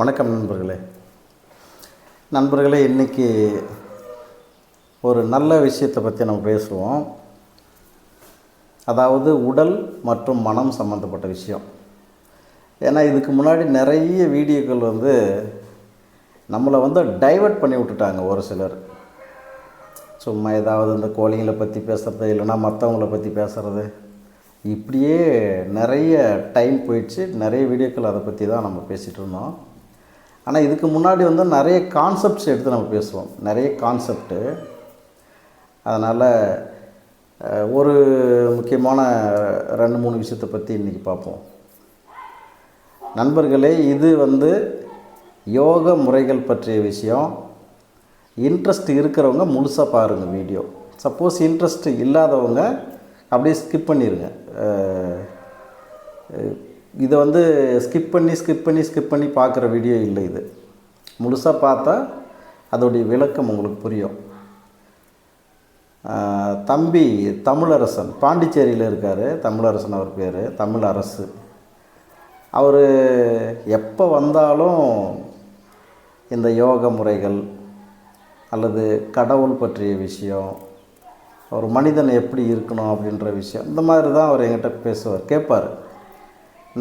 வணக்கம் நண்பர்களே. நண்பர்களே இன்றைக்கி ஒரு நல்ல விஷயத்தை பற்றி நம்ம பேசுவோம். அதாவது உடல் மற்றும் மனம் சம்மந்தப்பட்ட விஷயம். ஏன்னா இதுக்கு முன்னாடி நிறைய வீடியோக்கள் வந்து நம்மளை வந்து டைவர்ட் பண்ணி விட்டுட்டாங்க ஒரு சிலர். சும்மா ஏதாவது இந்த கோழிங்களை பற்றி பேசுகிறது இல்லைன்னா மற்றவங்கள பற்றி பேசுகிறது இப்படியே நிறைய டைம் போயிடுச்சு. நிறைய வீடியோக்கள் அதை பற்றி தான் நம்ம பேசிகிட்டு இருந்தோம். ஆனால் இதுக்கு முன்னாடி வந்து நிறைய கான்செப்ட்ஸ் எடுத்து நம்ம பேசுவோம். நிறைய கான்செப்ட்டு அதனால் ஒரு முக்கியமான ரெண்டு மூணு விஷயத்தை பற்றி இன்றைக்கி பார்ப்போம். நண்பர்களே இது வந்து யோக முறைகள் பற்றிய விஷயம். இன்ட்ரெஸ்ட் இருக்கிறவங்க முழுசாக பாருங்கள் வீடியோ சப்போஸ் இன்ட்ரெஸ்ட் இல்லாதவங்க அப்படியே ஸ்கிப் பண்ணிடுங்க இதை வந்து ஸ்கிப் பண்ணி ஸ்கிப் பண்ணி ஸ்கிப் பண்ணி பார்க்குற வீடியோ இல்லை இது. முழுசாக பார்த்தா அதோடைய விளக்கம் உங்களுக்கு புரியும். தம்பி தமிழரசன் பாண்டிச்சேரியில் இருக்கார். தமிழரசன் அவர் பேர் தமிழ் அரசு அவர் எப்போ வந்தாலும் இந்த யோக முறைகள் அல்லது கடவுள் பற்றிய விஷயம் ஒரு மனிதன் எப்படி இருக்கணும் அப்படின்ற விஷயம் இந்த மாதிரி தான் அவர் என்கிட்ட பேசுவார் கேட்பார்.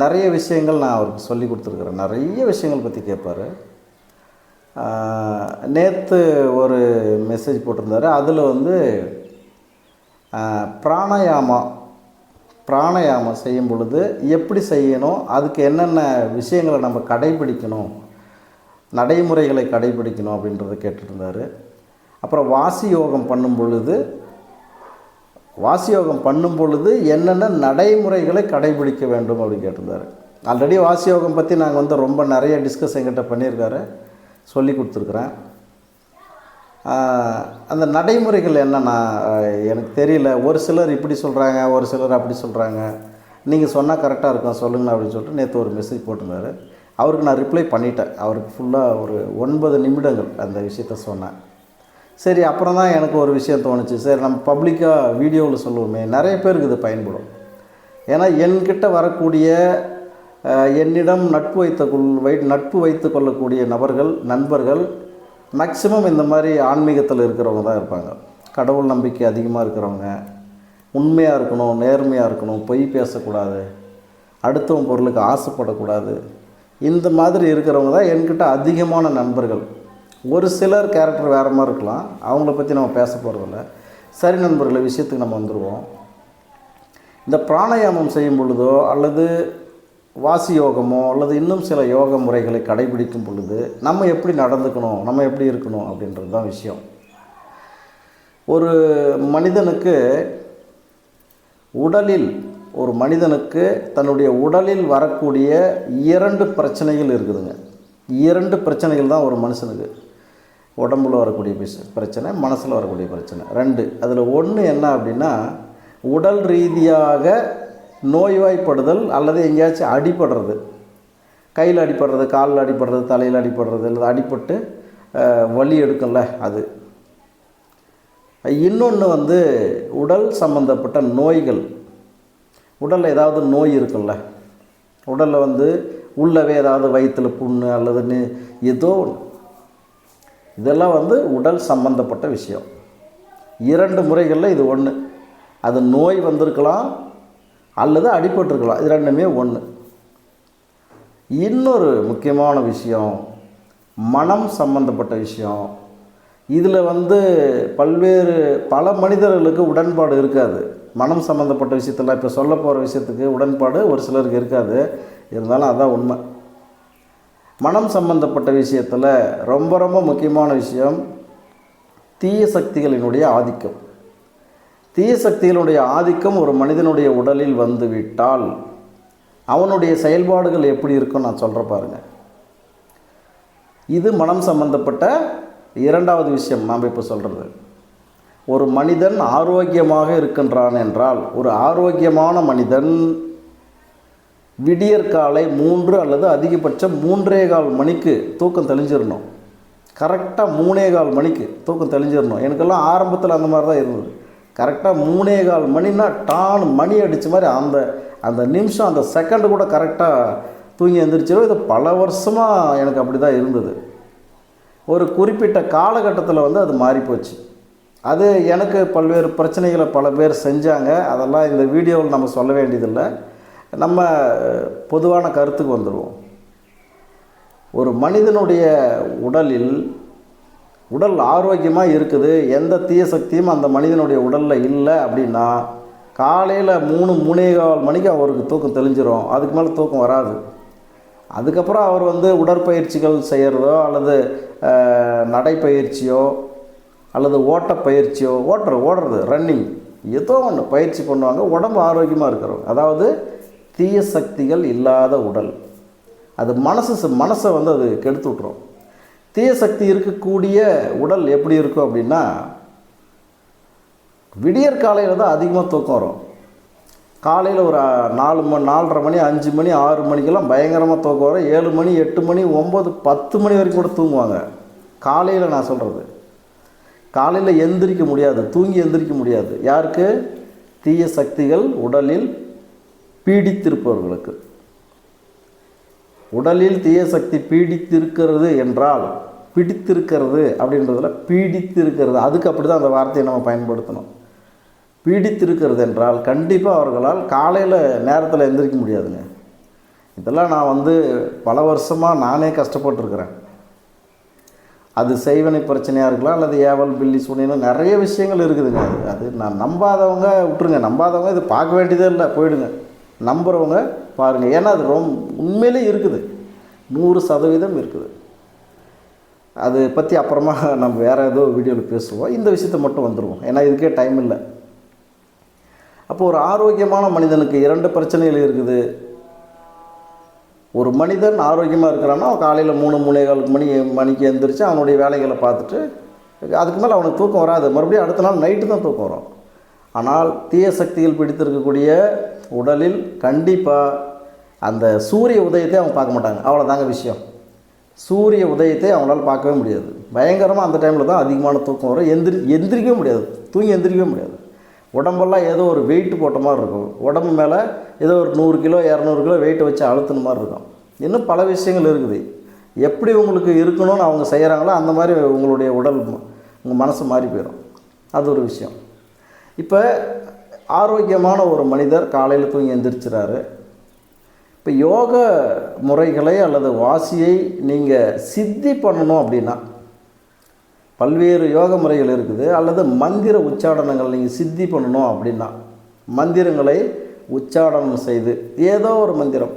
நிறைய விஷயங்கள் நான் அவருக்கு சொல்லி கொடுத்துருக்குறேன். நிறைய விஷயங்கள் பற்றி கேட்பார். நேற்று ஒரு மெசேஜ் போட்டிருந்தாரு. அதில் வந்து பிராணாயாமம் பிராணாயாமா பிராணாயாமம் செய்யும் பொழுது எப்படி செய்யணும் அதுக்கு என்னென்ன விஷயங்களை நம்ம கடைபிடிக்கணும் நடைமுறைகளை கடைபிடிக்கணும் அப்படின்றத கேட்டிருந்தார். அப்புறம் வாசி யோகம் பண்ணும் பொழுது வாசி யோகம் பண்ணும் பொழுது என்னென்ன நடைமுறைகளை கடைபிடிக்க வேண்டும் அப்படின்னு கேட்டிருந்தார். ஆல்ரெடி வாசி யோகம் பற்றி நாங்கள் வந்து ரொம்ப நிறைய டிஸ்கஸ் எங்கிட்ட பண்ணியிருக்காரு. சொல்லி கொடுத்துருக்குறேன். அந்த நடைமுறைகள் என்னென்னா எனக்கு தெரியல. ஒரு சிலர் இப்படி சொல்கிறாங்க ஒரு சிலர் அப்படி சொல்கிறாங்க நீங்கள் சொன்னால் கரெக்டாக இருக்கும் சொல்லுங்கள் அப்படின்னு சொல்லிட்டு நேற்று ஒரு மெசேஜ் போட்டிருந்தாரு. அவருக்கு நான் ரிப்ளை பண்ணிட்டேன். அவருக்கு ஃபுல்லாக ஒரு ஒன்பது நிமிடங்கள் அந்த விஷயத்த சொன்னேன். சரி அப்புறம் தான் எனக்கு ஒரு விஷயம் தோணுச்சு. சரி நம்ம பப்ளிக்காக வீடியோவில் சொல்லுவோமே. நிறைய பேருக்கு இது பயன்படும். ஏன்னா என்கிட்ட வரக்கூடிய என்னிடம் நட்பு வைத்த கொள் வை நட்பு வைத்து கொள்ளக்கூடிய நபர்கள் நண்பர்கள் மேக்சிமம் இந்த மாதிரி ஆன்மீகத்தில் இருக்கிறவங்க தான் இருப்பாங்க. கடவுள் நம்பிக்கை அதிகமாக இருக்கிறவங்க உண்மையாக இருக்கணும் நேர்மையாக இருக்கணும் பொய் பேசக்கூடாது அடுத்தவன் பொருளுக்கு ஆசைப்படக்கூடாது. இந்த மாதிரி இருக்கிறவங்க தான் என்கிட்ட அதிகமான நண்பர்கள். ஒரு சிலர் கேரக்டர் வேறு மாதிரி இருக்கலாம். அவங்கள பற்றி நம்ம பேச போகிறதில்ல சரி நண்பர்களை விஷயத்துக்கு நம்ம வந்துடுவோம் இந்த பிராணாயாமம் செய்யும் பொழுதோ அல்லது வாசி யோகமோ அல்லது இன்னும் சில யோக முறைகளை கடைபிடிக்கும் பொழுது நம்ம எப்படி நடந்துக்கணும் நம்ம எப்படி இருக்கணும் அப்படின்றது தான் விஷயம். ஒரு மனிதனுக்கு உடலில் ஒரு மனிதனுக்கு தன்னுடைய உடலில் வரக்கூடிய இரண்டு பிரச்சனைகள் இருக்குதுங்க. இரண்டு பிரச்சனைகள் தான் ஒரு மனுஷனுக்கு. உடம்புல வரக்கூடிய பிஸ்- பிரச்சனை மனசில் வரக்கூடிய பிரச்சனை. ரெண்டு அதில் ஒன்று என்ன அப்படின்னா உடல் ரீதியாக நோய்வாய்ப்படுதல் அல்லது எங்கேயாச்சும் அடிபடுறது. கையில் அடிபடுறது காலில் அடிபடுறது தலையில் அடிபடுறது அல்லது அடிபட்டு வலி எடுக்கும்ல அது. இன்னொன்று வந்து உடல் சம்பந்தப்பட்ட நோய்கள். உடலில் ஏதாவது நோய் இருக்குல்ல உடலில் வந்து உள்ளவே ஏதாவது வயிற்றில் புண்ணு அல்லது ஏதோ இதெல்லாம் வந்து உடல் சம்பந்தப்பட்ட விஷயம். இரண்டு முறைகளில் இது ஒன்று அது நோய் வந்திருக்கலாம் அல்லது அடிபட்டிருக்கலாம். இது ரெண்டுமே ஒன்று இன்னொரு முக்கியமான விஷயம் மனம் சம்பந்தப்பட்ட விஷயம். இதில் வந்து பல்வேறு பல மனிதர்களுக்கு உடன்பாடு இருக்காது. மனம் சம்மந்தப்பட்ட விஷயத்தில் இப்போ சொல்ல போகிற விஷயத்துக்கு உடன்பாடு ஒரு சிலருக்கு இருக்காது. இருந்தாலும் அதுதான் உண்மை. மனம் சம்பந்தப்பட்ட விஷயத்தில் ரொம்ப ரொம்ப முக்கியமான விஷயம் தீய சக்திகளினுடைய ஆதிக்கம். தீய சக்திகளுடைய ஆதிக்கம் ஒரு மனிதனுடைய உடலில் வந்து விட்டால் அவனுடைய செயல்பாடுகள் எப்படி இருக்கும் நான் சொல்கிற பாருங்க. இது மனம் சம்பந்தப்பட்ட இரண்டாவது விஷயம் நாம் இப்போ சொல்கிறது ஒரு மனிதன் ஆரோக்கியமாக இருக்கின்றான் என்றால் ஒரு ஆரோக்கியமான மனிதன் விடியற்காலை மூன்று அல்லது அதிகபட்சம் மூன்றே கால் மணிக்கு தூக்கம் தெளிஞ்சிடணும் கரெக்டாக மூணே கால் மணிக்கு தூக்கம் தெளிஞ்சிடணும் எனக்கெல்லாம் ஆரம்பத்தில் அந்த மாதிரி தான் இருந்தது. கரெக்டாக மூணே கால் மணினா டான் மணி அடித்த மாதிரி அந்த அந்த நிமிஷம் அந்த செகண்டு கூட கரெக்டாக தூங்கி எழுந்திரிச்சிடும் இது பல வருஷமாக எனக்கு அப்படி தான் இருந்தது. ஒரு குறிப்பிட்ட காலகட்டத்தில் வந்து அது மாறிப்போச்சு அது எனக்கு பல்வேறு பிரச்சனைகளை பல பேர் செஞ்சாங்க. அதெல்லாம் இந்த வீடியோவில் நம்ம சொல்ல வேண்டியதில்லை. நம்ம பொதுவான கருத்துக்கு வந்துடுவோம் ஒரு மனிதனுடைய உடலில் உடல் ஆரோக்கியமாக இருக்குது எந்த தீய சக்தியும் அந்த மனிதனுடைய உடலில் இல்லை அப்படின்னா காலையில் மூணு மூணே கால் மணிக்கு அவருக்கு தூக்கம் தெளிஞ்சிடும் அதுக்கு மேலே தூக்கம் வராது. அதுக்கப்புறம் அவர் வந்து உடற்பயிற்சிகள் செய்கிறதோ அல்லது நடைப்பயிற்சியோ அல்லது ஓட்டப்பயிற்சியோ ஓட்டுற ஓடுறது ரன்னிங் ஏதோ ஒன்று பயிற்சி பண்ணுவாங்க. உடம்பு ஆரோக்கியமாக இருக்கிறவங்க. அதாவது தீய சக்திகள் இல்லாத உடல். அது மனசு மனசை வந்து அது கெடுத்து விட்ரும் தீய சக்தி இருக்கக்கூடிய உடல் எப்படி இருக்கும் அப்படின்னா விடியற் காலையில் தான் அதிகமாக தூக்கம் வரும். காலையில் ஒரு நாலு மணி நாலரை மணி அஞ்சு மணி ஆறு மணிக்கெல்லாம் பயங்கரமாக தூக்கம் வரும். ஏழு மணி எட்டு மணி ஒம்பது பத்து மணி வரைக்கும் கூட தூங்குவாங்க. காலையில் நான் சொல்கிறது காலையில் எந்திரிக்க முடியாது. தூங்கி எந்திரிக்க முடியாது. யாருக்கு? தீய சக்திகள் உடலில் பீடித்திருப்பவர்களுக்கு. உடலில் தீய சக்தி பீடித்திருக்கிறது என்றால் பிடித்திருக்கிறது அப்படின்றதுல பீடித்திருக்கிறது. அதுக்கு அப்படி தான் அந்த வார்த்தையை நம்ம பயன்படுத்தணும். பீடித்திருக்கிறது என்றால் கண்டிப்பாக அவர்களால் காலையில் நேரத்தில் எந்திரிக்க முடியாதுங்க. இதெல்லாம் நான் வந்து பல வருஷமாக நானே கஷ்டப்பட்டுருக்கிறேன். அது செய்வனை பிரச்சனையாக இருக்கலாம் அல்லது ஏவல் பில்லி சுனின்னு நிறைய விஷயங்கள் இருக்குதுங்க. அது அது நான் நம்பாதவங்க விட்டுருங்க. நம்பாதவங்க இது பார்க்க வேண்டியதே இல்லை போயிடுங்க. நம்புகிறவங்க பாருங்கள் ஏன்னா அது ரொம்ப உண்மையிலே இருக்குது. நூறு சதவீதம் இருக்குது. அது பற்றி அப்புறமா நம்ம வேறு ஏதோ வீடியோவில் பேசுவோம். இந்த விஷயத்தை மட்டும் வந்துடுவோம் ஏன்னா இதுக்கே டைம் இல்லை. அப்போ ஒரு ஆரோக்கியமான மனிதனுக்கு இரண்டு பிரச்சனைகள் இருக்குது. ஒரு மனிதன் ஆரோக்கியமாக இருக்கிறான்னா அவன் காலையில் மூணு மூணே காலுக்கு மணி மணிக்கு எழுந்திரிச்சு அவனுடைய வேலைகளை பார்த்துட்டு அதுக்கு மேலே அவனுக்கு தூக்கம் வராது. மறுபடியும் அடுத்த நாள் நைட்டு தான் தூக்கம் வரும். ஆனால் தீய சக்திகள் பிடித்திருக்கக்கூடிய உடலில் கண்டிப்பாக அந்த சூரிய உதயத்தை அவங்க பார்க்க மாட்டாங்க. அவ்வளோதாங்க விஷயம். சூரிய உதயத்தை அவங்களால பார்க்கவே முடியாது. பயங்கரமாக அந்த டைமில் தான் அதிகமான தூக்கம் வரும். எந்திரி எந்திரிக்கவே முடியாது. தூங்கி எந்திரிக்கவே முடியாது. உடம்பெல்லாம் ஏதோ ஒரு வெயிட் போட்ட மாதிரி இருக்கும். உடம்பு மேலே ஏதோ ஒரு நூறு கிலோ இரநூறு கிலோ வெயிட்டை வச்சு அழுத்துன மாதிரி இருக்கும். இன்னும் பல விஷயங்கள் இருக்குது. எப்படி உங்களுக்கு இருக்கணும்னு அவங்க செய்கிறாங்களோ அந்த மாதிரி உங்களுடைய உடல் உங்கள் மனசு மாறி போயிடும் அது ஒரு விஷயம். இப்போ ஆரோக்கியமான ஒரு மனிதர் காலையில் தூங்கி எந்திரிச்சிறாரு. இப்போ யோக முறைகளை அல்லது வாசியை நீங்கள் சித்தி பண்ணணும் அப்படின்னா பல்வேறு யோக முறைகள் இருக்குது. அல்லது மந்திர உச்சாடனங்கள் நீங்கள் சித்தி பண்ணணும் அப்படின்னா மந்திரங்களை உச்சாடனம் செய்து ஏதோ ஒரு மந்திரம்.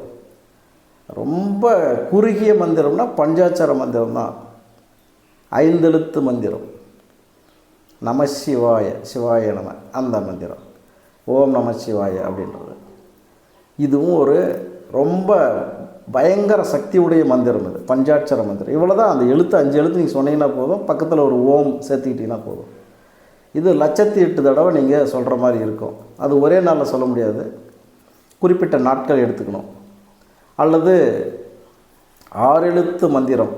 ரொம்ப குறுகிய மந்திரம்னா பஞ்சாட்சர மந்திரம் தான் ஐந்தெழுத்து மந்திரம். நம சிவாய சிவாய நம அந்த மந்திரம். ஓம் நம சிவாய அப்படின்றது. இதுவும் ஒரு ரொம்ப பயங்கர சக்தியுடைய மந்திரம் இது பஞ்சாட்சர மந்திரம். இவ்வளோ தான் அந்த எழுத்து அஞ்சு எழுத்து நீங்கள் சொன்னீங்கன்னா போதும் பக்கத்தில் ஒரு ஓம் சேர்த்துக்கிட்டிங்கன்னா போதும். இது லட்சத்தி எட்டு தடவை நீங்கள் சொல்கிற மாதிரி இருக்கும். அது ஒரே நாளில் சொல்ல முடியாது. குறிப்பிட்ட நாட்கள் எடுத்துக்கணும். அல்லது ஆறு எழுத்து மந்திரம்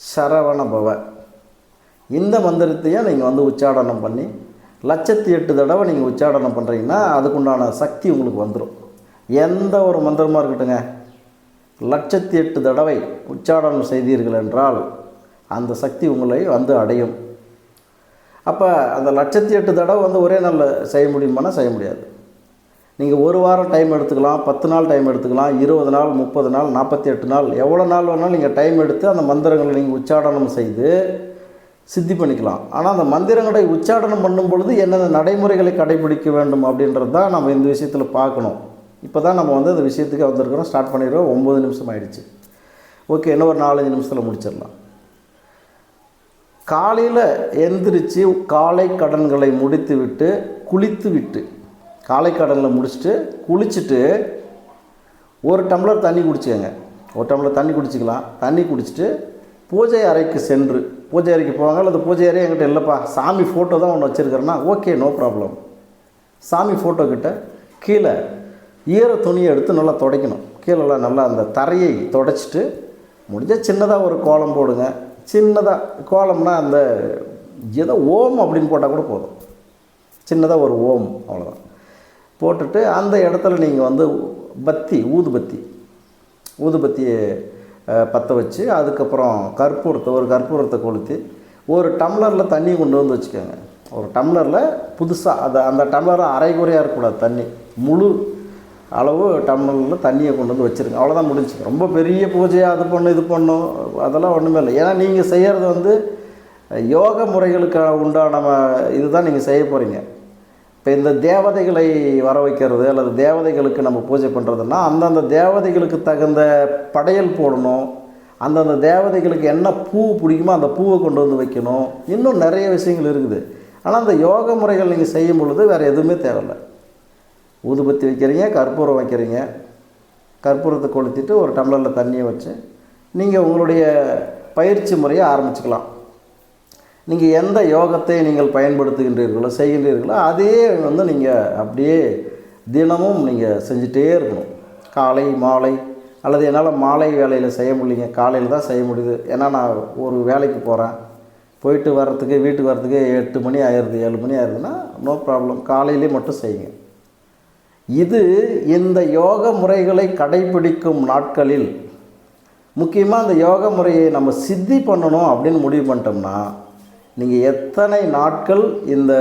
சரவண பவ. இந்த மந்திரத்தையும் நீங்கள் வந்து உச்சாடனம் பண்ணி லட்சத்தி எட்டு தடவை நீங்கள் உச்சாடனம் பண்ணுறீங்கன்னா அதுக்குண்டான சக்தி உங்களுக்கு வந்துடும் எந்த ஒரு மந்திரமாக இருக்கட்டுங்க லட்சத்தி எட்டு தடவை உச்சாடனம் செய்தீர்கள் என்றால் அந்த சக்தி உங்களை வந்து அடையும். அப்போ அந்த லட்சத்தி எட்டு தடவை வந்து ஒரே நாளில் செய்ய முடியுமானா செய்ய முடியாது. நீங்கள் ஒரு வாரம் டைம் எடுத்துக்கலாம் பத்து நாள் டைம் எடுத்துக்கலாம் இருபது நாள் முப்பது நாள் நாற்பத்தி எட்டு நாள் எவ்வளோ நாள் வேணாலும் நீங்கள் டைம் எடுத்து அந்த மந்திரங்களை நீங்கள் உச்சாடனம் செய்து சித்தி பண்ணிக்கலாம். ஆனால் அந்த மந்திரங்களை உச்சாடனம் பண்ணும் பொழுது என்னென்ன நடைமுறைகளை கடைபிடிக்க வேண்டும் அப்படின்றது தான் நம்ம இந்த விஷயத்தில் பார்க்கணும். இப்போ தான் நம்ம வந்து அந்த விஷயத்துக்கு வந்திருக்கிறோம். ஸ்டார்ட் பண்ணிடுறோம். ஒம்பது நிமிஷம் ஆயிடுச்சு. ஓகே இன்னும் ஒரு நாலஞ்சு நிமிஷத்தில் முடிச்சிடலாம். காலையில் எந்திரிச்சு காலை கடன்களை முடித்து விட்டு குளித்து விட்டு காலை கடனில் முடிச்சுட்டு குளிச்சுட்டு ஒரு டம்ளர் தண்ணி குடிச்சுக்கங்க. ஒரு டம்ளர் தண்ணி குடிச்சிக்கலாம். தண்ணி குடிச்சிட்டு பூஜை அறைக்கு சென்று பூஜை அறைக்கு போவாங்க அல்லது பூஜை அறை என்கிட்ட இல்லைப்பா சாமி ஃபோட்டோ தான் ஒன்று வச்சுருக்கிறேன்னா ஓகே நோ ப்ராப்ளம் சாமி ஃபோட்டோக்கிட்ட கீழே ஈர துணியை எடுத்து நல்லா துடைக்கணும். கீழெல்லாம் நல்லா அந்த தரையை துடைச்சிட்டு முடிஞ்சால் சின்னதாக ஒரு கோலம் போடுங்க. சின்னதாக கோலம்னா அந்த ஏதோ ஓம் அப்படின்னு போட்டால் கூட போதும். சின்னதாக ஒரு ஓம் அவ்வளோதான் போட்டுட்டு அந்த இடத்துல நீங்கள் வந்து பத்தி ஊதுபத்தி ஊதுபத்தியை பற்ற வச்சு அதுக்கப்புறம் கற்பூரத்தை ஒரு கற்பூரத்தை கொளுத்தி ஒரு டம்ளரில் தண்ணி கொண்டு வந்து வச்சுக்கோங்க. ஒரு டம்ளரில் புதுசாக அதை அந்த டம்ளர் அரைகுறையாக இருக்கக்கூடாது தண்ணி. முழு அளவு டம்ளரில் தண்ணியை கொண்டு வந்து வச்சுருங்க. அவ்வளோதான் முடிஞ்சு ரொம்ப பெரிய பூஜையாக அது பண்ணும் இது பண்ணும் அதெல்லாம் ஒன்றுமே இல்லை. ஏன்னா நீங்கள் செய்கிறது வந்து யோக முறைகளுக்கு உண்டான இதுதான் நீங்கள் செய்ய போகிறீங்க இப்போ இந்த தேவதைகளை வர வைக்கிறது அல்லது தேவதைகளுக்கு நம்ம பூஜை பண்ணுறதுன்னா அந்தந்த தேவதைகளுக்கு தகுந்த படையல் போடணும் அந்தந்த தேவதைகளுக்கு என்ன பூ பிடிக்குமோ அந்த பூவை கொண்டு வந்து வைக்கணும். இன்னும் நிறைய விஷயங்கள் இருக்குது. ஆனால் அந்த யோக முறைகள் நீங்கள் செய்யும் பொழுது வேறு எதுவுமே தேவையில்லை. ஊதுபத்தி வைக்கிறீங்க கற்பூரம் வைக்கிறீங்க. கற்பூரத்தை கொளுத்திட்டு ஒரு டம்ளரில் தண்ணியை வச்சு நீங்கள் உங்களுடைய பயிற்சி முறையை ஆரம்பிச்சுக்கலாம். நீங்கள் எந்த யோகத்தை நீங்கள் பயன்படுத்துகின்றீர்களோ செய்கின்றீர்களோ அதே வந்து நீங்கள் அப்படியே தினமும் நீங்கள் செஞ்சிட்டே இருக்கணும். காலை மாலை அல்லது என்னால் மாலை வேலையில் செய்ய முடியலைங்க. காலையில் தான் செய்ய முடியுது. ஏன்னா நான் ஒரு வேலைக்கு போகிறேன் போயிட்டு வர்றதுக்கு வீட்டுக்கு வர்றதுக்கு எட்டு மணி ஆயிடுது ஏழு மணி ஆயிடுதுன்னா நோ ப்ராப்ளம் காலையிலே மட்டும் செய்யுங்க. இது இந்த யோக முறைகளை கடைபிடிக்கும் நாட்களில் முக்கியமாக அந்த யோக முறையை நம்ம சித்தி பண்ணணும் அப்படின்னு முடிவு பண்ணிட்டோம்னா நீங்கள் எத்தனை நாட்கள் இந்த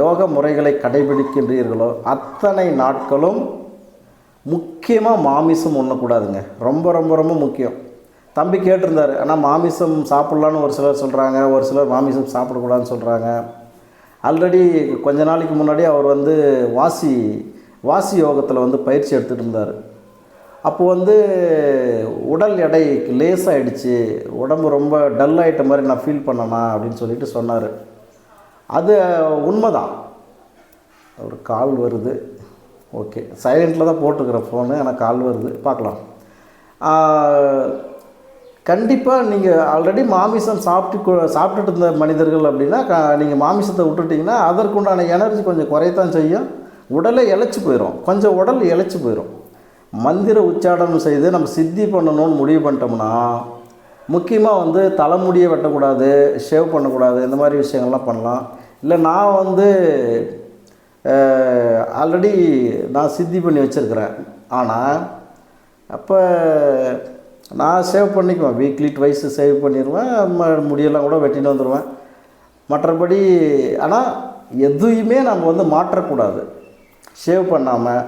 யோக முறைகளை கடைபிடிக்கின்றீர்களோ அத்தனை நாட்களும் முக்கியமாக மாமிசம் உண்ணக்கூடாதுங்க. ரொம்ப ரொம்ப ரொம்ப முக்கியம். தம்பி கேட்டிருந்தார் ஆனால் மாமிசம் சாப்பிட்லான்னு ஒரு சிலர் சொல்கிறாங்க ஒரு சிலர் மாமிசம் சாப்பிடக்கூடாதுன்னு சொல்கிறாங்க ஆல்ரெடி கொஞ்ச நாளைக்கு முன்னாடி அவர் வந்து வாசி வாசி யோகத்தில் வந்து பயிற்சி எடுத்துகிட்டு இருந்தார். அப்போ வந்து உடல் எடை லேசாகிடுச்சு உடம்பு ரொம்ப டல் ஆகிட்ட மாதிரி நான் ஃபீல் பண்ணனா அப்படின்னு சொல்லிட்டு சொன்னார். அது உண்மைதான். ஒரு கால் வருது. ஓகே. சைலண்ட்டில் தான் போட்டுக்கிறேன் ஃபோனு ஆனால் கால் வருது. பார்க்கலாம். கண்டிப்பாக நீங்கள் ஆல்ரெடி மாமிசம் சாப்பிட்டு சாப்பிட்டுட்டு இருந்த மனிதர்கள் அப்படின்னா க நீங்கள் மாமிசத்தை விட்டுட்டிங்கன்னா அதற்குண்டான எனர்ஜி கொஞ்சம் குறையத்தான் செய்யும். உடலை இழைச்சி போயிடும் கொஞ்சம் உடல் இழைச்சி போயிடும் மந்திர உச்சாடனம் செய்து நம்ம சித்தி பண்ணணும்னு முடிவு பண்ணிட்டோம்னா முக்கியமாக வந்து தலைமுடியை வெட்டக்கூடாது ஷேவ் பண்ணக்கூடாது இந்த மாதிரி விஷயங்கள்லாம் பண்ணலாம். இல்லை நான் வந்து ஆல்ரெடி நான் சித்தி பண்ணி வச்சுருக்கிறேன். ஆனால் அப்போ நான் சேவ் பண்ணிக்குவேன். வீக்லி ட்வைஸ் சேவ் பண்ணிடுவேன். முடியெல்லாம் கூட வெட்டின்னு வந்துடுவேன். மற்றபடி ஆனால் எதையுமே நம்ம வந்து மாற்றக்கூடாது. ஷேவ் பண்ணாமல்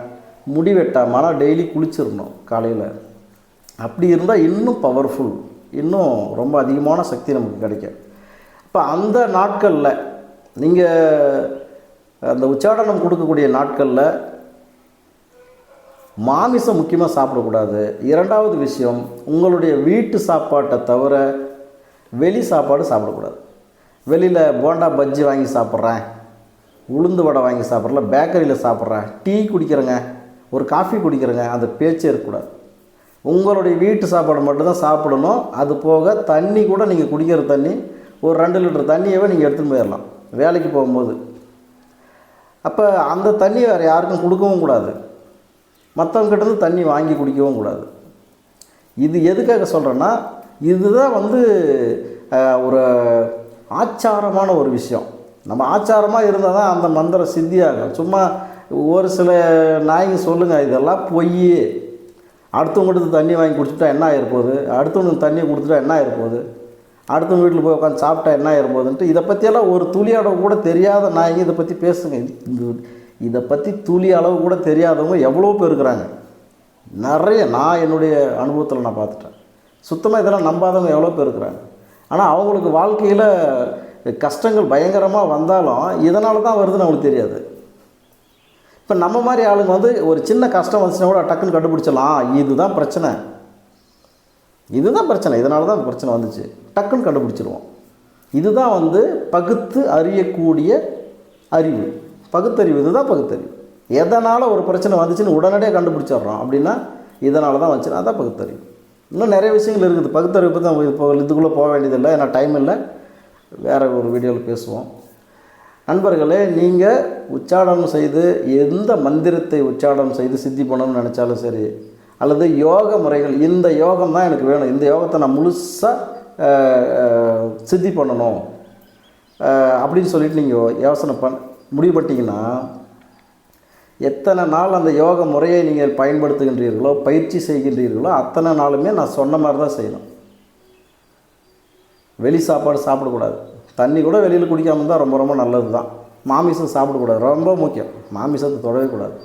முடி வெட்டாமல் ஆனால் டெய்லி குளிச்சிடணும் காலையில். அப்படி இருந்தால் இன்னும் பவர்ஃபுல் இன்னும் ரொம்ப அதிகமான சக்தி நமக்கு கிடைக்கும். இப்போ அந்த நாட்களில் நீங்கள் அந்த உச்சாடனம் கொடுக்கக்கூடிய நாட்களில் மாமிசம் முக்கியமாக சாப்பிடக்கூடாது. இரண்டாவது விஷயம் உங்களுடைய வீட்டு சாப்பாட்டை தவிர வெளி சாப்பாடு சாப்பிடக்கூடாது. வெளியில் போண்டா பஜ்ஜி வாங்கி சாப்பிட்றேன் உளுந்து வடை வாங்கி சாப்பிட்றல பேக்கரியில் சாப்பிட்றேன் டீ குடிக்கிறேங்க. ஒரு காஃபி குடிக்கிறேங்க அந்த பேச்சே இருக்கக்கூடாது. உங்களுடைய வீட்டு சாப்பாடு மட்டும்தான் சாப்பிடணும் அது போக தண்ணி கூட நீங்கள் குடிக்கிற தண்ணி ஒரு ரெண்டு லிட்டர் தண்ணியவே நீங்கள் எடுத்துன்னு போயிடலாம் வேலைக்கு போகும்போது. அப்போ அந்த தண்ணி வேறு யாருக்கும் கொடுக்கவும் கூடாது. மற்றவங்கிட்டருந்து தண்ணி வாங்கி குடிக்கவும் கூடாது. இது எதுக்காக சொல்கிறேன்னா இதுதான் வந்து ஒரு ஆச்சாரமான ஒரு விஷயம். நம்ம ஆச்சாரமாக இருந்தால் தான் அந்த மந்திரம் சித்தியாகும். சும்மா ஒரு சில நாய்ங்க சொல்லுங்கள் இதெல்லாம் பொய். அடுத்தவங்ககிட்ட தண்ணி வாங்கி குடிச்சுட்டா என்ன ஆகிருப்போகுது அடுத்தவனுக்கு தண்ணி கொடுத்துட்டா என்ன ஆகிருப்போகுது அடுத்தவங்க வீட்டில் போய் உட்காந்து சாப்பிட்டா என்ன ஆகிருப்போகுதுன்ட்டு இதை பற்றியெல்லாம் ஒரு துளியோட கூட தெரியாத நாய்ங்க இதை பற்றி பேசுங்க. இந்த இதை பற்றி துளி அளவு கூட தெரியாதவங்க எவ்வளோ பேர் இருக்கிறாங்க. நிறைய நான் என்னுடைய அனுபவத்தில் நான் பார்த்துட்டேன். சுத்தமாக இதெல்லாம் நம்பாதவங்க எவ்வளோ பேர் இருக்கிறாங்க. ஆனால் அவங்களுக்கு வாழ்க்கையில் கஷ்டங்கள் பயங்கரமாக வந்தாலும் இதனால தான் வருதுன்னு அவங்களுக்கு தெரியாது. இப்போ நம்ம மாதிரி ஆளுங்க வந்து ஒரு சின்ன கஷ்டம் வந்துச்சுன்னா கூட டக்குன்னு கண்டுபிடிச்சலாம் இதுதான் பிரச்சனை. இதுதான் பிரச்சனை. இதனால தான் பிரச்சனை வந்துச்சு. டக்குன்னு கண்டுபிடிச்சிருவோம். இதுதான் வந்து பகுத்து அறியக்கூடிய அறிவு. பகுத்தறிவு. இதுதான் பகுத்தறிவு. எதனால் ஒரு பிரச்சனை வந்துச்சுன்னு உடனடியாக கண்டுபிடிச்சிட்றோம். அப்படின்னா இதனால தான் வந்துச்சுன்னா அதான் பகுத்தறிவு. இன்னும் நிறைய விஷயங்கள் இருக்குது. பகுத்தறிவு தான் நம்ம இப்போ இதுக்குள்ளே போக வேண்டியதில்லை. ஏன்னா டைம் இல்லை. வேறு ஒரு வீடியோவில் பேசுவோம். நண்பர்களே நீங்கள் உச்சாடனம் செய்து எந்த மந்திரத்தை உச்சாடனம் செய்து சித்தி பண்ணணும்னு நினச்சாலும் சரி அல்லது யோக முறைகள் இந்த யோகம் தான் எனக்கு வேணும் இந்த யோகத்தை நான் முழுசாக சித்தி பண்ணணும் அப்படின்னு சொல்லிட்டு நீங்கள் யோசனை பண் முடிவுபட்டிங்கன்னா எத்தனை நாள் அந்த யோக முறையை நீங்கள் பயன்படுத்துகின்றீர்களோ பயிற்சி செய்கின்றீர்களோ அத்தனை நாளுமே நான் சொன்ன மாதிரி தான் செய்யணும். வெளி சாப்பாடு சாப்பிடக்கூடாது. தண்ணி கூட வெளியில் குடிக்காமல் இருந்தால் ரொம்ப ரொம்ப நல்லது தான் மாமிசம் சாப்பிடக்கூடாது ரொம்ப முக்கியம். மாமிசத்தை தொடவே கூடாது.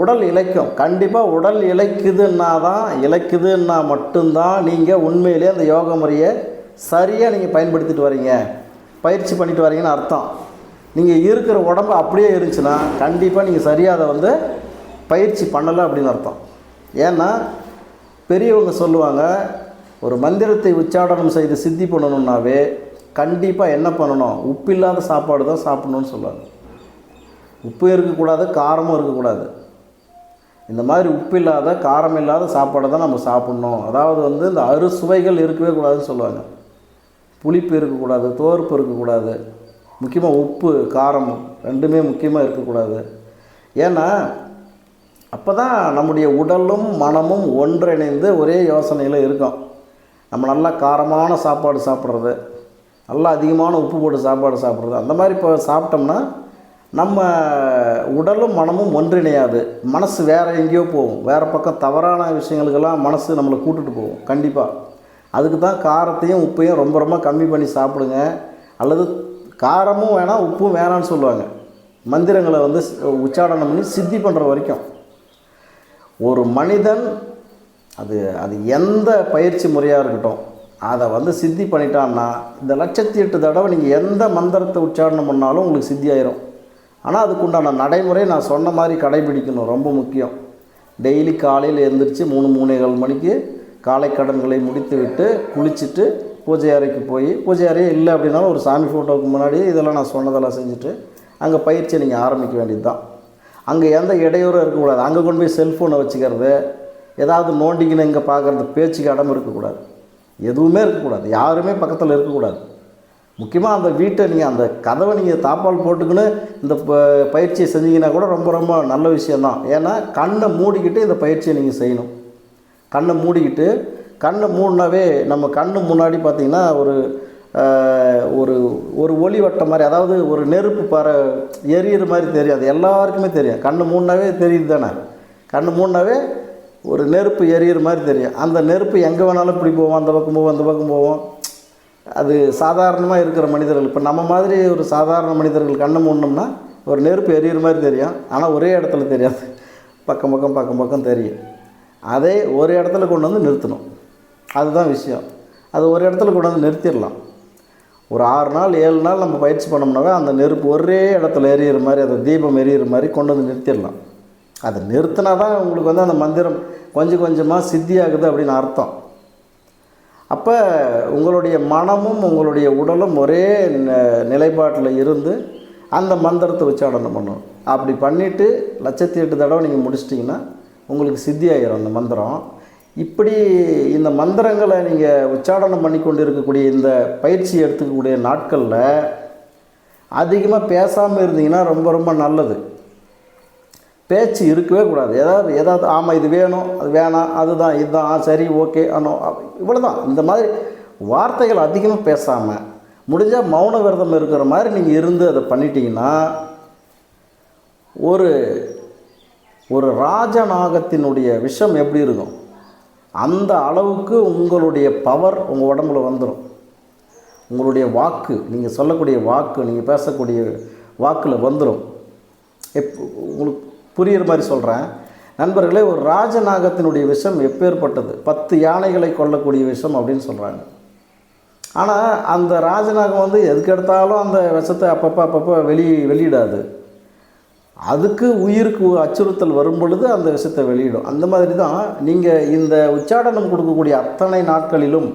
உடல் இழைக்கும். கண்டிப்பாக உடல் இழைக்குதுன்னா தான் இழைக்குதுன்னா மட்டும்தான் நீங்கள் உண்மையிலே அந்த யோக முறையை சரியாக நீங்கள் பயன்படுத்திட்டு வரீங்க. பயிற்சி பண்ணிட்டு வரீங்கன்னு அர்த்தம். நீங்கள் இருக்கிற உடம்பு அப்படியே இருந்துச்சுன்னா கண்டிப்பாக நீங்கள் சரியாக அதை வந்து பயிற்சி பண்ணலை அப்படின்னு அர்த்தம். ஏன்னா பெரியவங்க சொல்லுவாங்க ஒரு மந்திரத்தை உச்சாடனம் செய்து சித்தி பண்ணணுன்னாவே கண்டிப்பாக என்ன பண்ணணும்? உப்பு இல்லாத சாப்பாடு தான் சாப்பிட்ணுன்னு சொல்லுவாங்க. உப்பு இருக்கக்கூடாது காரமும் இருக்கக்கூடாது. இந்த மாதிரி உப்பு இல்லாத காரம் இல்லாத சாப்பாடை தான் நம்ம சாப்பிட்ணும். அதாவது வந்து இந்த அறுசுவைகள் இருக்கவே கூடாதுன்னு சொல்லுவாங்க. புளிப்பு இருக்கக்கூடாது தோர்ப்பு இருக்கக்கூடாது. முக்கியமாக உப்பு காரம் ரெண்டுமே முக்கியமாக இருக்கக்கூடாது. ஏன்னா அப்போ தான் நம்முடைய உடலும் மனமும் ஒன்றிணைந்து ஒரே யோசனையில் இருக்கும். நம்ம நல்லா காரமான சாப்பாடு சாப்பிட்றது. நல்லா அதிகமான உப்பு போட்டு சாப்பாடு சாப்பிட்றது. அந்த மாதிரி இப்போ சாப்பிட்டோம்னா நம்ம உடலும் மனமும் ஒன்றிணையாது. மனசு வேறு எங்கேயோ போகும். வேறு பக்கம் தவறான விஷயங்களுக்கெல்லாம் மனசு நம்மளை கூட்டுட்டு போகும். கண்டிப்பாக அதுக்கு தான் காரத்தையும் உப்பையும் ரொம்ப ரொம்ப கம்மி பண்ணி சாப்பிடுங்க. அல்லது காரமும் வேணாம் உப்பும் வேணாம்னு சொல்லுவாங்க. மந்திரங்களை வந்து உச்சாடனம் பண்ணி சித்தி பண்ணுற வரைக்கும். ஒரு மனிதன் அது அது எந்த பயிற்சி முறையாக இருக்கட்டும் அதை வந்து சித்தி பண்ணிட்டான்னா இந்த லட்சத்தி எட்டு தடவை நீங்கள் எந்த மந்திரத்தை உச்சாரணம் பண்ணாலும் உங்களுக்கு சித்தி ஆயிரும் ஆனால் அதுக்குண்டான நடைமுறை நான் சொன்ன மாதிரி கடைபிடிக்கணும் ரொம்ப முக்கியம். டெய்லி காலையில் எழுந்திரிச்சு மூணு மூணேகால் மணிக்கு காலை கடன்களை முடித்து விட்டு குளிச்சுட்டு பூஜை அறைக்கு போய் பூஜை அறையே இல்லை அப்படின்னாலும் ஒரு சாமி ஃபோட்டோவுக்கு முன்னாடி இதெல்லாம் நான் சொன்னதெல்லாம் செஞ்சுட்டு அங்கே பயிற்சியை நீங்கள் ஆரம்பிக்க வேண்டியது தான் அங்கே எந்த இடையூறும் இருக்கக்கூடாது. அங்கே கொண்டு போய் செல்ஃபோனை வச்சுக்கிறது ஏதாவது நோண்டிக்கின்னு இங்கே பார்க்குறது பேச்சுக்கு இடம் இருக்கக்கூடாது. எதுவுமே இருக்கக்கூடாது. யாருமே பக்கத்தில் இருக்கக்கூடாது. முக்கியமாக அந்த வீட்டை நீங்கள் அந்த கதவை நீங்கள் தாப்பால் போட்டுக்கின்னு இந்த ப- பயிற்சியை செஞ்சீங்கன்னா கூட ரொம்ப ரொம்ப நல்ல விஷயந்தான் ஏன்னா கண்ணை மூடிக்கிட்டு இந்த பயிற்சியை நீங்கள் செய்யணும். கண்ணை மூடிக்கிட்டு கண்ணை மூடினாவே நம்ம கண்ணு முன்னாடி பார்த்திங்கன்னா ஒரு ஒரு ஒரு ஒளி வட்டம் மாதிரி அதாவது ஒரு நெருப்பு பற எரியிற மாதிரி தெரியும் அது எல்லாருக்குமே தெரியும். கண்ணு மூடினாவே தெரியுது தானே கண்ணு மூடினாவே ஒரு நெருப்பு எரியிற மாதிரி தெரியும். அந்த நெருப்பு எங்கே வேணாலும் இப்படி போவோம் அந்த பக்கம் போவோம் அந்த பக்கம் போவோம். அது சாதாரணமாக இருக்கிற மனிதர்கள். இப்போ நம்ம மாதிரி ஒரு சாதாரண மனிதர்கள் கண்ணை மூடணும்னா ஒரு நெருப்பு எரியிற மாதிரி தெரியும். ஆனால் ஒரே இடத்துல தெரியாது. பக்கம் பக்கம் பக்கம் பக்கம் தெரியும். அதே ஒரு இடத்துல கொண்டு வந்து நிறுத்தணும். அதுதான் விஷயம். அது ஒரு இடத்துல கொண்டு வந்து நிறுத்திடலாம். ஒரு ஆறு நாள் ஏழு நாள் நம்ம பயிற்சி பண்ணோம்னாவே அந்த நெருப்பு ஒரே இடத்துல எரியிற மாதிரி அந்த தீபம் எரியிற மாதிரி கொண்டு வந்து நிறுத்திடலாம். அதை நிறுத்தினா தான் உங்களுக்கு வந்து அந்த மந்திரம் கொஞ்சம் கொஞ்சமாக சித்தியாகுது அப்படின்னு அர்த்தம். அப்போ உங்களுடைய மனமும் உங்களுடைய உடலும் ஒரே ந- நிலைப்பாட்டில் இருந்து அந்த மந்திரத்தை உச்சாடனம் பண்ணணும். அப்படி பண்ணிவிட்டு லட்சத்தி எட்டு தடவை நீங்கள் முடிச்சிட்டிங்கன்னா உங்களுக்கு சித்தி ஆயிரும் அந்த மந்திரம். இப்படி இந்த மந்திரங்களை நீங்கள் உச்சாடனம் பண்ணி கொண்டு இருக்கக்கூடிய இந்த பயிற்சி எடுத்துக்கக்கூடிய நாட்களில் அதிகமாக பேசாமல் இருந்தீங்கன்னா ரொம்ப ரொம்ப நல்லது. பேச்சு இருக்கவே கூடாது. ஏதாவது ஏதாவது ஆமாம் இது வேணும் அது வேணாம் அதுதான் இதுதான் சரி ஓகே ஆனோ இவ்வளோ தான் இந்த மாதிரி வார்த்தைகள் அதிகமாக பேசாமல் முடிஞ்சால் மௌன விரதம் இருக்கிற மாதிரி நீங்கள் இருந்து அதை பண்ணிட்டீங்கன்னா ஒரு ஒரு ராஜநாகத்தினுடைய விஷம் எப்படி இருக்கும்? அந்த அளவுக்கு உங்களுடைய பவர் உங்கள் உடம்புல வந்துடும் உங்களுடைய வாக்கு நீங்கள் சொல்லக்கூடிய வாக்கு நீங்கள் பேசக்கூடிய வாக்கில் வந்துடும் எப் உங்களுக்கு புரியுற மாதிரி சொல்கிறேன் நண்பர்களே ஒரு ராஜநாகத்தினுடைய விஷம் எப்பேற்பட்டது? பத்து யானைகளை கொல்லக்கூடிய விஷம் அப்படின்னு சொல்கிறாங்க ஆனால் அந்த ராஜநாகம் வந்து எதுக்கு எடுத்தாலும் அந்த விஷத்தை அப்பப்போ அப்பப்போ வெளி வெளியிடாது. அதுக்கு உயிருக்கு அச்சுறுத்தல் வரும் பொழுது அந்த விஷத்தை வெளியிடும். அந்த மாதிரி தான் நீங்கள் இந்த உச்சாடனம் கொடுக்கக்கூடிய அத்தனை நாட்களிலும்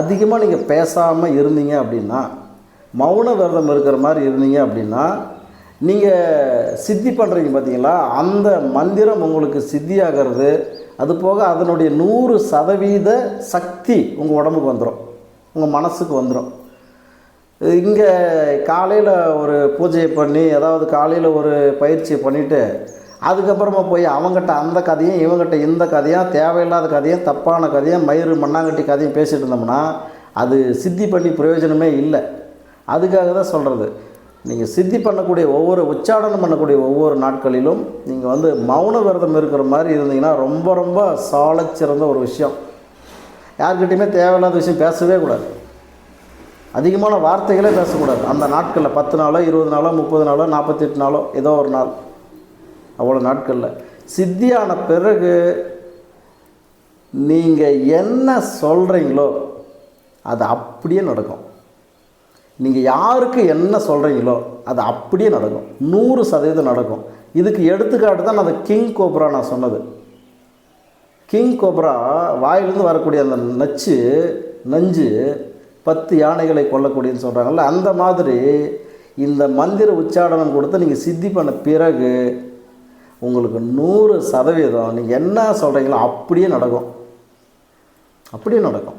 அதிகமாக நீங்கள் பேசாமல் இருந்தீங்க அப்படின்னா மௌன விரதம் இருக்கிற மாதிரி இருந்தீங்க அப்படின்னா நீங்கள் சித்தி பண்ணுறீங்க பார்த்தீங்களா அந்த மந்திரம் உங்களுக்கு சித்தியாகிறது. அது போக அதனுடைய நூறு சதவீத சக்தி உங்கள் உடம்புக்கு வந்துடும் உங்கள் மனசுக்கு வந்துடும் இங்கே காலையில் ஒரு பூஜையை பண்ணி அதாவது காலையில் ஒரு பயிற்சியை பண்ணிவிட்டு அதுக்கப்புறமா போய் அவங்ககிட்ட அந்த கதையும் இவங்ககிட்ட இந்த கதையும் தேவையில்லாத கதையும் தப்பான கதையும் மயிறு மண்ணாங்கட்டி கதையும் பேசிகிட்டு இருந்தோம்னா அது சித்தி பண்ணி பிரயோஜனமே இல்லை. அதுக்காக தான் சொல்கிறது நீங்கள் சித்தி பண்ணக்கூடிய ஒவ்வொரு உச்சாடனம் பண்ணக்கூடிய ஒவ்வொரு நாட்களிலும் நீங்கள் வந்து மௌன விரதம் இருக்கிற மாதிரி இருந்தீங்கன்னா ரொம்ப ரொம்ப சாலச்சிறந்த ஒரு விஷயம். யார்கிட்டையுமே தேவையில்லாத விஷயம் பேசவே கூடாது. அதிகமான வார்த்தைகளே பேசக்கூடாது. அந்த நாட்களில் பத்து நாளோ இருபது நாளோ முப்பது நாளோ நாற்பத்தெட்டு நாளோ ஏதோ ஒரு நாள். அவ்வளோ நாட்களில். சித்தியான பிறகு நீங்கள் என்ன சொல்கிறீங்களோ அது அப்படியே நடக்கும். நீங்கள் யாருக்கு என்ன சொல்கிறீங்களோ அது அப்படியே நடக்கும். நூறு சதவீதம் நடக்கும். இதுக்கு எடுத்துக்காட்டு தான் அந்த கிங் கோப்ரா நான் சொன்னது. கிங் கோப்ரா வாயிலிருந்து வரக்கூடிய அந்த நச்சு நஞ்சு பத்து யானைகளை கொல்லக்கூடியன்னு சொல்கிறாங்கல்ல அந்த மாதிரி இந்த மந்திர உச்சாடனம் கொடுத்து நீங்கள் சித்தி பண்ண பிறகு உங்களுக்கு நூறு சதவீதம் நீங்கள் என்ன சொல்கிறீங்களோ அப்படியே நடக்கும். அப்படியே நடக்கும்.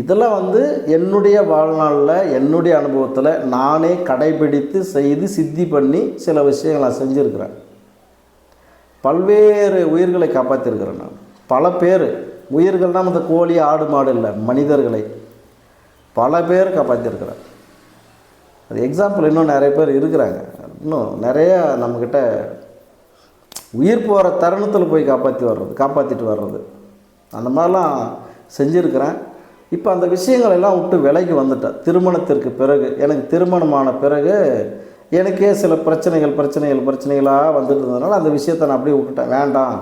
இதெல்லாம் வந்து என்னுடைய வாழ்நாளில் என்னுடைய அனுபவத்தில் நானே கடைபிடித்து செய்து சித்தி பண்ணி சில விஷயங்கள் நான் செஞ்சுருக்கிறேன். பல்வேறு உயிர்களை காப்பாற்றிருக்கிறேன் நான். பல பேர் உயிர்கள்னால் இந்த கோழி ஆடு மாடு இல்லை மனிதர்களை பல பேர் காப்பாற்றிருக்கிறேன் அது எக்ஸாம்பிள் இன்னும் நிறைய பேர் இருக்கிறாங்க. இன்னும் நிறையா நம்மக்கிட்ட உயிர் போகிற தருணத்தில் போய் காப்பாற்றி வர்றது காப்பாற்றிட்டு வர்றது. அந்த மாதிரிலாம் செஞ்சுருக்கிறேன். இப்போ அந்த விஷயங்கள் எல்லாம் விட்டு விலைக்கு வந்துட்டேன். திருமணத்திற்கு பிறகு எனக்கு திருமணமான பிறகு எனக்கே சில பிரச்சனைகள் பிரச்சனைகள் பிரச்சனைகளாக வந்துட்டு இருந்ததுனால அந்த விஷயத்தை நான் அப்படியே விட்டுட்டேன். வேண்டாம்.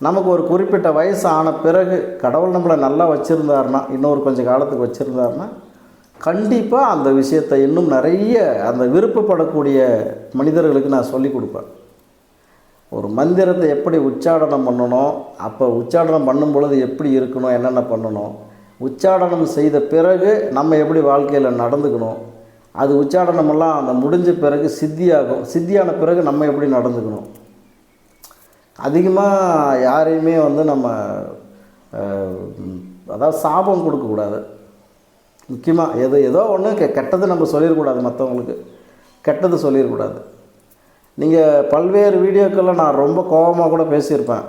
நமக்கு ஒரு குறிப்பிட்ட வயசு ஆன பிறகு கடவுள் நம்மளை நல்லா வச்சுருந்தாருன்னா இன்னொரு கொஞ்சம் காலத்துக்கு வச்சுருந்தாருன்னா கண்டிப்பாக அந்த விஷயத்தை இன்னும் நிறைய அந்த விருப்பப்படக்கூடிய மனிதர்களுக்கு நான் சொல்லி கொடுப்பேன். ஒரு மந்திரத்தை எப்படி உச்சாடனம் பண்ணணும் அப்போ உச்சாடனம் பண்ணும் பொழுது எப்படி இருக்கணும் என்னென்ன பண்ணணும் உச்சாடனம் செய்த பிறகு நம்ம எப்படி வாழ்க்கையில் நடந்துக்கணும்? அது உச்சாடனமெல்லாம் அந்த முடிஞ்ச பிறகு சித்தியாகும். சித்தியான பிறகு நம்ம எப்படி நடந்துக்கணும்? அதிகமாக யாரையுமே வந்து நம்ம அதாவது சாபம் கொடுக்கக்கூடாது. முக்கியமாக எது ஏதோ ஒன்று கெ கெட்டது நம்ம சொல்லிடக்கூடாது மற்றவங்களுக்கு கெட்டது சொல்லிடக்கூடாது. நீங்கள் பல்வேறு வீடியோக்களில் நான் ரொம்ப கோபமாக கூட பேசியிருப்பேன்.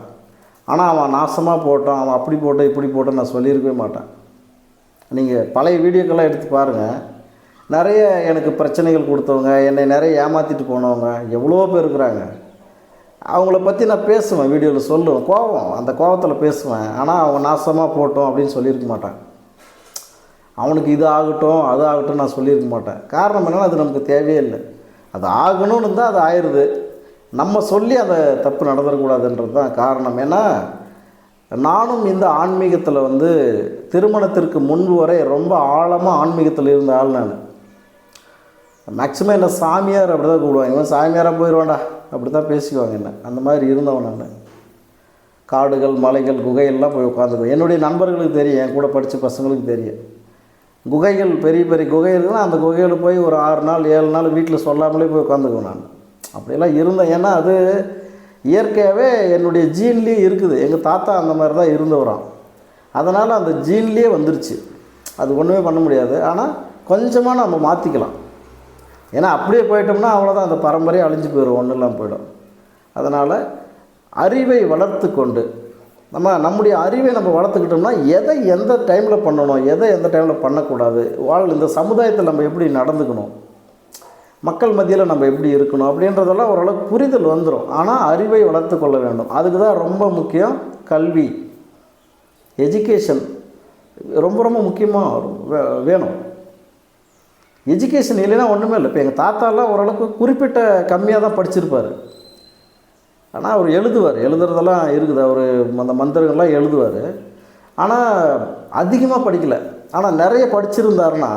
ஆனால் அவன் நாசமாக போட்டான் அவன் அப்படி போட்டான் இப்படி போட்டான் நான் சொல்லியிருக்கவே மாட்டேன். நீங்கள் பழைய வீடியோக்கெல்லாம் எடுத்து பாருங்கள் நிறைய எனக்கு பிரச்சனைகள் கொடுத்தவங்க என்னை நிறைய ஏமாற்றிட்டு போனவங்க எவ்வளோ பேர் இருக்கிறாங்க. அவங்கள பற்றி நான் பேசுவேன் வீடியோவில் சொல்லுவேன். கோபம் அந்த கோபத்தில் பேசுவேன். ஆனால் அவங்க நாசமாக போட்டோம் அப்படின்னு சொல்லியிருக்க மாட்டேன் அவனுக்கு இது ஆகட்டும் அது ஆகட்டும் நான் சொல்லியிருக்க மாட்டேன். காரணம் என்னென்னா அது நமக்கு தேவையே இல்லை. அது ஆகணும்னு தான் அது ஆயிடுது. நம்ம சொல்லி அந்த தப்பு நடந்துடக்கூடாதுன்றது தான் காரணம். ஏன்னா நானும் இந்த ஆன்மீகத்தில் வந்து திருமணத்திற்கு முன்பு வரை ரொம்ப ஆழமாக ஆன்மீகத்தில் இருந்த ஆள் நான். மேக்ஸிமம் என்ன சாமியார் அப்படி தான் கூப்பிடுவாங்க. இவன் சாமியாராக போயிடுவான்டா அப்படி தான் பேசிக்குவாங்க என்ன. அந்த மாதிரி இருந்தவன் நான். காடுகள் மலைகள் குகையெல்லாம் போய் உட்காந்துக்குவேன். என்னுடைய நண்பர்களுக்கு தெரியும். என் கூட படித்த பசங்களுக்கு தெரியும். குகைகள் பெரிய பெரிய குகை இருக்குன்னா அந்த குகையில் போய் ஒரு ஆறு நாள் ஏழு நாள் வீட்டில் சொல்லாமலே போய் உட்காந்துக்குவேன் நான். அப்படியெல்லாம் இருந்தேன். ஏன்னா அது இயற்கையாகவே என்னுடைய ஜீன்லேயே இருக்குது. எங்கள் தாத்தா அந்த மாதிரி தான் இருந்தவராம். அதனால் அந்த ஜீன்லேயே வந்துருச்சு. அது ஒன்றுமே பண்ண முடியாது. ஆனால் கொஞ்சமாக நம்ம மாற்றிக்கலாம் ஏன்னா அப்படியே போயிட்டோம்னா அவ்வளோதான் அந்த பரம்பரையே அழிஞ்சு போயிடும் ஒன்றும் போயிடும். அதனால் அறிவை வளர்த்து கொண்டு நம்ம நம்முடைய அறிவை நம்ம வளர்த்துக்கிட்டோம்னா எதை எந்த டைமில் பண்ணணும்? எதை எந்த டைமில் பண்ணக்கூடாது? வாழ் இந்த சமுதாயத்தில் நம்ம எப்படி நடந்துக்கணும்? மக்கள் மத்தியில் நம்ம எப்படி இருக்கணும் அப்படின்றதெல்லாம் ஓரளவுக்கு புரிதல் வந்துடும் ஆனால் அறிவை வளர்த்து கொள்ள வேண்டும். அதுக்கு தான் ரொம்ப முக்கியம் கல்வி. எஜுகேஷன் ரொம்ப ரொம்ப முக்கியமாக வே- வேணும். எஜுகேஷன் இல்லைன்னா ஒன்றுமே இல்லை. இப்போ எங்கள் தாத்தாலாம் ஓரளவுக்கு குறிப்பிட்ட கம்மியாக தான் படிச்சிருப்பார். ஆனால் அவர் எழுதுவார். எழுதுறதெல்லாம் இருக்குது. அவர் அந்த மந்திரங்கள்லாம் எழுதுவார். ஆனால் அதிகமாக படிக்கலை. ஆனால் நிறைய படிச்சிருந்தாருன்னா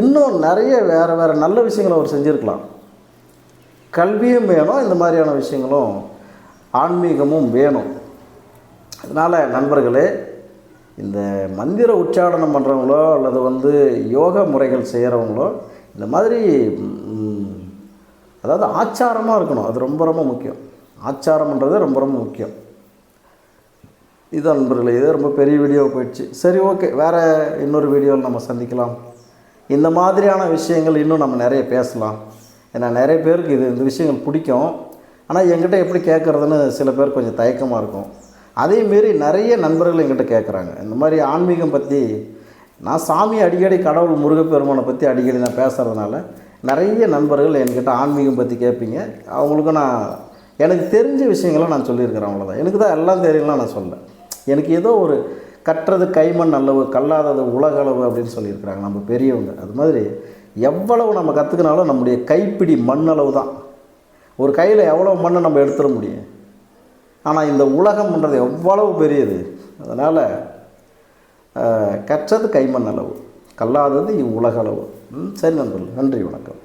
இன்னும் நிறைய வேறு வேறு நல்ல விஷயங்களை அவர் செஞ்சுருக்கலாம். கல்வியும் வேணும் இந்த மாதிரியான விஷயங்களும் ஆன்மீகமும் வேணும். அதனால் நண்பர்களே இந்த மந்திர உச்சாடனம் பண்ணுறவங்களோ அல்லது வந்து யோக முறைகள் செய்கிறவங்களோ இந்த மாதிரி அதாவது ஆச்சாரமாக இருக்கணும். அது ரொம்ப ரொம்ப முக்கியம். ஆச்சாரம்ன்றது ரொம்ப ரொம்ப முக்கியம். இது நண்பர்களே இது ரொம்ப பெரிய வீடியோ போயிடுச்சு. சரி ஓகே வேறு இன்னொரு வீடியோவில் நம்ம சந்திக்கலாம். இந்த மாதிரியான விஷயங்கள் இன்னும் நம்ம நிறைய பேசலாம். ஏன்னா நிறைய பேருக்கு இது இந்த விஷயங்கள் பிடிக்கும். ஆனால் எங்கிட்ட எப்படி கேட்குறதுன்னு சில பேர் கொஞ்சம் தயக்கமாக இருக்கும். அதே மாரி நிறைய நண்பர்கள் என்கிட்ட கேட்குறாங்க. இந்த மாதிரி ஆன்மீகம் பற்றி நான் சாமி அடிக்கடி கடவுள் முருகப்பெருமானை பற்றி அடிக்கடி நான் பேசுகிறதுனால நிறைய நண்பர்கள் என்கிட்ட ஆன்மீகம் பற்றி கேட்பீங்க. அவங்களுக்கும் நான் எனக்கு தெரிஞ்ச விஷயங்களை நான் சொல்லியிருக்கிறேன் அவ்வளோதான் எனக்கு தான் எல்லாம் தெரியலாம் நான் சொல்லேன் எனக்கு ஏதோ ஒரு கற்றது கைமண் அளவு கல்லாதது உலகளவு அப்படின்னு சொல்லியிருக்கிறாங்க நம்ம பெரியவங்க. அது மாதிரி எவ்வளவு நம்ம கற்றுக்கினாலும் நம்முடைய கைப்பிடி மண் அளவு தான். ஒரு கையில் எவ்வளோ மண்ணை நம்ம எடுத்துட முடியும்? ஆனால் இந்த உலகம்ன்றது எவ்வளவு பெரியது? அதனால் கற்றது கைமண் அளவு கல்லாதது இவ்வுலகளவு. ம், சரி நண்பர்கள் நன்றி வணக்கம்.